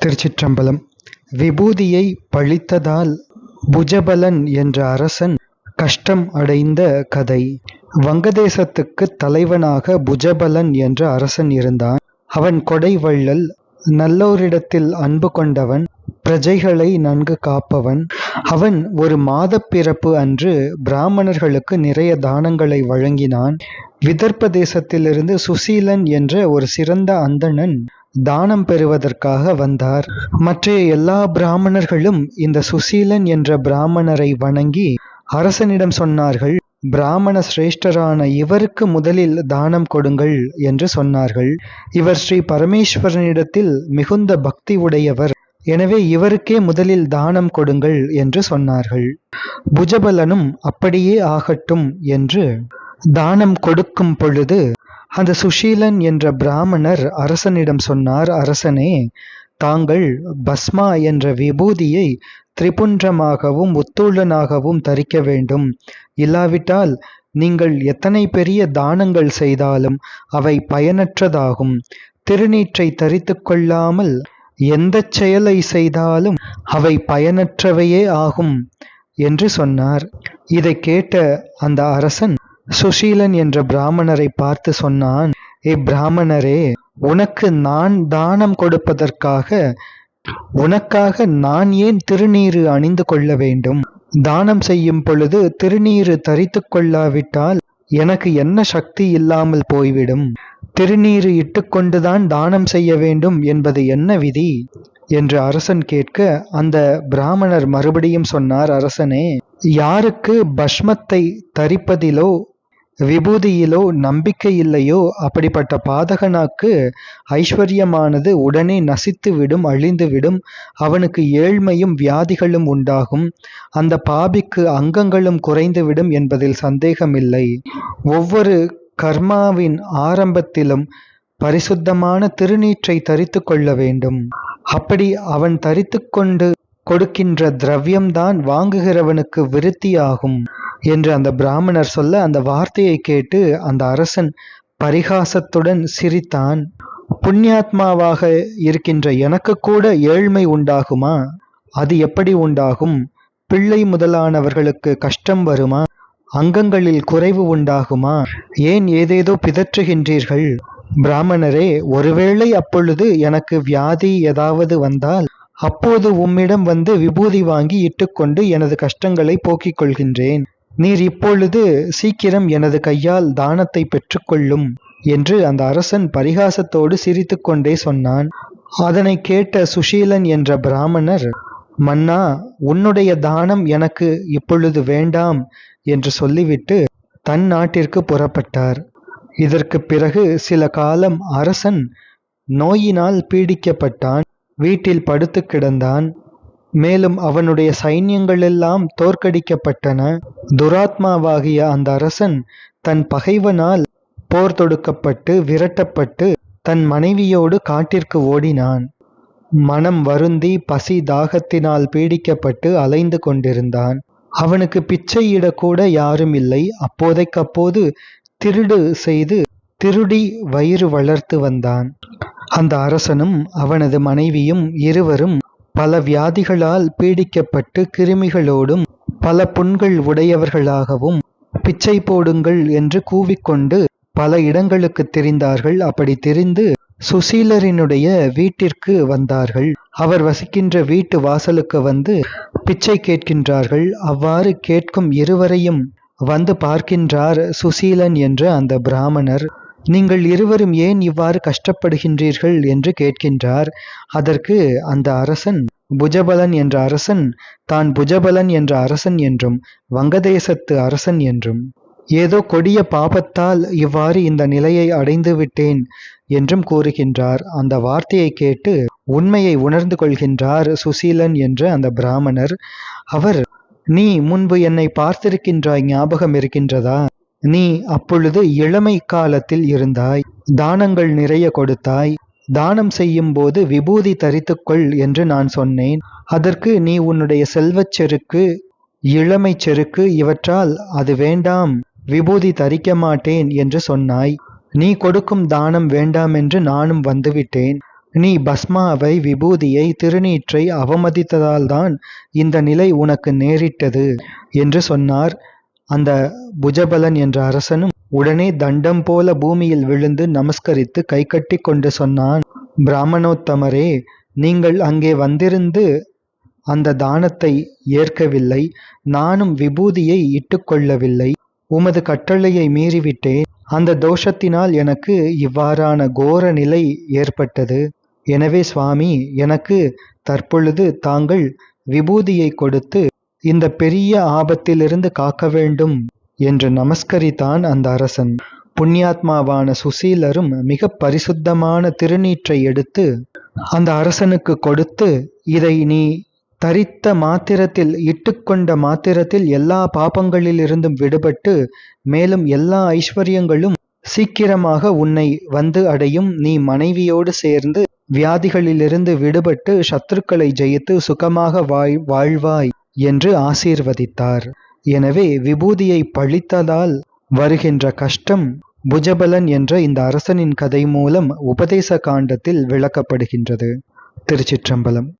திருச்சிற்றம்பலம். விபூதியை பழித்ததால் புஜபலன் என்ற அரசன் கஷ்டம் அடைந்த கதை. வங்கதேசத்துக்கு தலைவனாக புஜபலன் என்ற அரசன் இருந்தான். அவன் கொடை வள்ளல் நல்லோரிடத்தில் அன்பு கொண்டவன் பிரஜைகளை நன்கு காப்பவன். அவன் ஒரு மாதப் பிறப்பு அன்று பிராமணர்களுக்கு நிறைய தானங்களை வழங்கினான். விதர்ப்ப தேசத்திலிருந்து சுசீலன் என்ற ஒரு சிறந்த அந்தணன் தானம் பெறுவதற்காக வந்தார். மற்றைய எல்லா பிராமணர்களும் இந்த சுசீலன் என்ற பிராமணரை வணங்கி அரசனிடம் சொன்னார்கள் பிராமண சிரேஷ்டரான இவருக்கு முதலில் தானம் கொடுங்கள் என்று சொன்னார்கள். இவர் ஸ்ரீ பரமேஸ்வரனிடத்தில் மிகுந்த பக்தி உடையவர் எனவே இவருக்கே முதலில் தானம் கொடுங்கள் என்று சொன்னார்கள். புஜபலனும் அப்படியே ஆகட்டும் என்று தானம் கொடுக்கும் பொழுது அந்த சுஷீலன் என்ற பிராமணர் அரசனிடம் சொன்னார் அரசனே தாங்கள் பஸ்மா என்ற விபூதியை திரிபுன்றமாகவும் ஒத்துழனாகவும் தரிக்க வேண்டும். இல்லாவிட்டால் நீங்கள் எத்தனை பெரிய தானங்கள் செய்தாலும் அவை பயனற்றதாகும். திருநீற்றை தரித்து கொள்ளாமல் எந்த செயலை செய்தாலும் அவை பயனற்றவையே ஆகும் என்று சொன்னார். இதை கேட்ட அந்த அரசன் சுஷீலன் என்ற பிராமணரை பார்த்து சொன்னான் ஏ பிராமணரே உனக்கு நான் தானம் கொடுப்பதற்காக உனக்காக நான் ஏன் திருநீறு அணிந்து கொள்ள வேண்டும்? தானம் செய்யும் பொழுது திருநீறு தரித்து கொள்ளாவிட்டால் எனக்கு என்ன சக்தி இல்லாமல் போய்விடும்? திருநீறு இட்டுக்கொண்டுதான் தானம் செய்ய வேண்டும் என்பது என்ன விதி? என்று அரசன் கேட்க அந்த பிராமணர் மறுபடியும் சொன்னார் அரசனே யாருக்கு பஸ்மத்தை தரிப்பதிலோ விபூதியிலோ நம்பிக்கை இல்லையோ அப்படிப்பட்ட பாதகனாக்கு ஐஸ்வர்யமானது உடனே நசித்து விடும் அழிந்துவிடும். அவனுக்கு ஏழ்மையும் வியாதிகளும் உண்டாகும். அந்த பாபிக்கு அங்கங்களும் குறைந்துவிடும் என்பதில் சந்தேகமில்லை. ஒவ்வொரு கர்மாவின் ஆரம்பத்திலும் பரிசுத்தமான திருநீற்றை தரித்து கொள்ள வேண்டும். அப்படி அவன் தரித்து கொண்டு கொடுக்கின்ற திரவியம்தான் வாங்குகிறவனுக்கு விருத்தியாகும். என்று அந்த பிராமணர் சொல்ல அந்த வார்த்தையை கேட்டு அந்த அரசன் பரிகாசத்துடன் சிரித்தான். புண்ணியாத்மாவாக இருக்கின்ற எனக்கு கூட ஏழ்மை உண்டாகுமா? அது எப்படி உண்டாகும்? பிள்ளை முதலானவர்களுக்கு கஷ்டம் வருமா? அங்கங்களில் குறைவு உண்டாகுமா? ஏன் ஏதேதோ பிதற்றுகின்றீர்கள்? பிராமணரே ஒருவேளை அப்பொழுது எனக்கு வியாதி ஏதாவது வந்தால் அப்போது உம்மிடம் வந்து விபூதி வாங்கி இட்டுக்கொண்டு எனது கஷ்டங்களை போக்கிக் கொள்கின்றேன். நீர் இப்பொழுது சீக்கிரம் எனது கையால் தானத்தை பெற்றுக்கொள்ளும் என்று அந்த அரசன் பரிகாசத்தோடு சிரித்துக்கொண்டே சொன்னான். அதனை கேட்ட சுஷீலன் என்ற பிராமணர் மன்னா உன்னுடைய தானம் எனக்கு இப்பொழுது வேண்டாம் என்று சொல்லிவிட்டு தன் நாட்டிற்கு புறப்பட்டார். இதற்கு பிறகு சில காலம் அரசன் நோயினால் பீடிக்கப்பட்டான் வீட்டில் படுத்து கிடந்தான். மேலும் அவனுடைய சைன்யங்களெல்லாம் தோற்கடிக்கப்பட்டன. துராத்மாவாகிய அந்த அரசன் தன் பகைவனால் போர் தொடுக்கப்பட்டு விரட்டப்பட்டு தன் மனைவியோடு காட்டிற்கு ஓடினான். மனம் வருந்தி பசி தாகத்தினால் பீடிக்கப்பட்டு அலைந்து கொண்டிருந்தான். அவனுக்கு பிச்சையிடக்கூட யாரும் இல்லை. அப்போதைக்கப்போது திருடு செய்து திருடி வயிறு வளர்த்து வந்தான். அந்த அரசனும் அவனது மனைவியும் இருவரும் பல வியாதிகளால் பீடிக்கப்பட்டு கிருமிகளோடும் பல புண்கள் உடையவர்களாகவும் பிச்சை போடுங்கள் என்று கூவிக்கொண்டு பல இடங்களுக்கு தெரிந்தார்கள். அப்படி தெரிந்து சுசீலரினுடைய வீட்டிற்கு வந்தார்கள். அவர் வசிக்கின்ற வீட்டு வாசலுக்கு வந்து பிச்சை கேட்கின்றார்கள். அவ்வாறு கேட்கும் இருவரையும் வந்து பார்க்கின்றார் சுசீலன் என்ற அந்த பிராமணர். நீங்கள் இருவரும் ஏன் இவ்வாறு கஷ்டப்படுகின்றீர்கள் என்று கேட்கின்றார். அதற்கு அந்த அரசன் புஜபலன் என்ற அரசன் தான் புஜபலன் என்ற அரசன் என்றும் வங்கதேசத்து அரசன் என்றும். ஏதோ கொடிய பாபத்தால் இவ்வாறு இந்த நிலையை அடைந்து விட்டேன் என்றும் கூறுகின்றார். அந்த வார்த்தையை கேட்டு உண்மையை உணர்ந்து கொள்கின்றார் சுசீலன் என்ற அந்த பிராமணர். அவர் நீ முன்பு என்னை பார்த்திருக்கின்றாய் ஞாபகம் இருக்கின்றதா? நீ அப்பொழுது இளமை காலத்தில் இருந்தாய் தானங்கள் நிறைய கொடுத்தாய் தானம் செய்யும் போது விபூதி தரித்துக்கொள் என்று நான் சொன்னேன். அதற்கு நீ உன்னுடைய செல்வச் செருக்கு இளமை செருக்கு இவற்றால் அது வேண்டாம் விபூதி தரிக்க மாட்டேன் என்று சொன்னாய். நீ கொடுக்கும் தானம் வேண்டாம் என்று நானும் வந்துவிட்டேன். நீ பஸ்மாவை விபூதியை திருநீற்றை அவமதித்ததால்தான் இந்த நிலை உனக்கு நேரிட்டது என்று சொன்னார். அந்த புஜபலன் என்ற அரசனும் உடனே தண்டம் போல பூமியில் விழுந்து நமஸ்கரித்து கைகட்டி கொண்டு சொன்னான் பிராமணோத்தமரே நீங்கள் அங்கே வந்திருந்து அந்த தானத்தை ஏற்கவில்லை நானும் விபூதியை இட்டுக்கொள்ளவில்லை உமது கட்டளையை மீறிவிட்டேன். அந்த தோஷத்தினால் எனக்கு இவ்வாறான கோர நிலை ஏற்பட்டது. எனவே சுவாமி எனக்கு தற்பொழுது தாங்கள் விபூதியை கொடுத்து இந்த பெரிய ஆபத்திலிருந்து காக்க வேண்டும் என்று நமஸ்கரித்தான் அந்த அரசன். புண்ணியாத்மாவான சுசீலரும் மிக பரிசுத்தமான திருநீற்றை எடுத்து அந்த அரசனுக்கு கொடுத்து இதை நீ தரித்த மாத்திரத்தில் இட்டுக்கொண்ட மாத்திரத்தில் எல்லா பாபங்களிலிருந்தும் விடுபட்டு மேலும் எல்லா ஐஸ்வர்யங்களும் சீக்கிரமாக உன்னை வந்து அடையும். நீ மனைவியோடு சேர்ந்து வியாதிகளிலிருந்து விடுபட்டு சத்துருக்களை ஜெயித்து சுகமாக வாழ் வாழ்வாய். என்று ஆசீர்வதித்தார். எனவே விபூதியை பழித்ததால் வருகின்ற கஷ்டம் புஜபலன் என்ற இந்த அரசனின் கதை மூலம் உபதேச காண்டத்தில் விளக்கப்படுகின்றது. திருச்சிற்றம்பலம்.